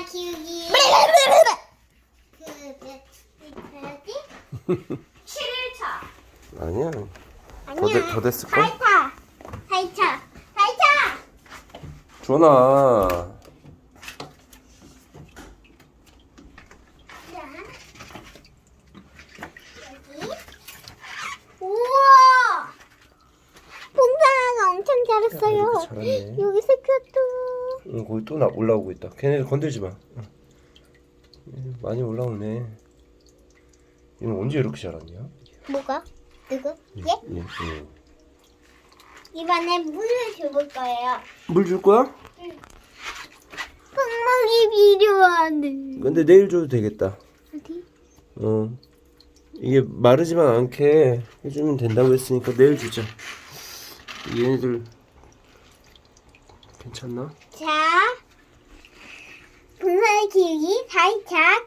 분사 키우기. 그, 몇, 뭐지? 7일차. 아니야. 아니야. 돼- 더 됐을걸? 8차. 8차. 8차. 주원아. 자. 여기. 우와! 봉사가 엄청 잘했어요. 잘하네. 여기 새겼도. 응, 거기 또 나, 올라오고 있다. 걔네 건들지 마. 응. 음, 많이 올라오네. 얘는 언제 이렇게 자랐냐? 뭐가? 누구? 얘? 예, 예. 이번에 물을 줘볼 거예요. 물 줄 거야? 흙먹이 필요하네. 근데 내일 줘도 되겠다. 어디? 어. 이게 마르지만 않게 해주면 된다고 했으니까 내일 주자. 얘네들 괜찮나? 자, 분사의 키우기 살짝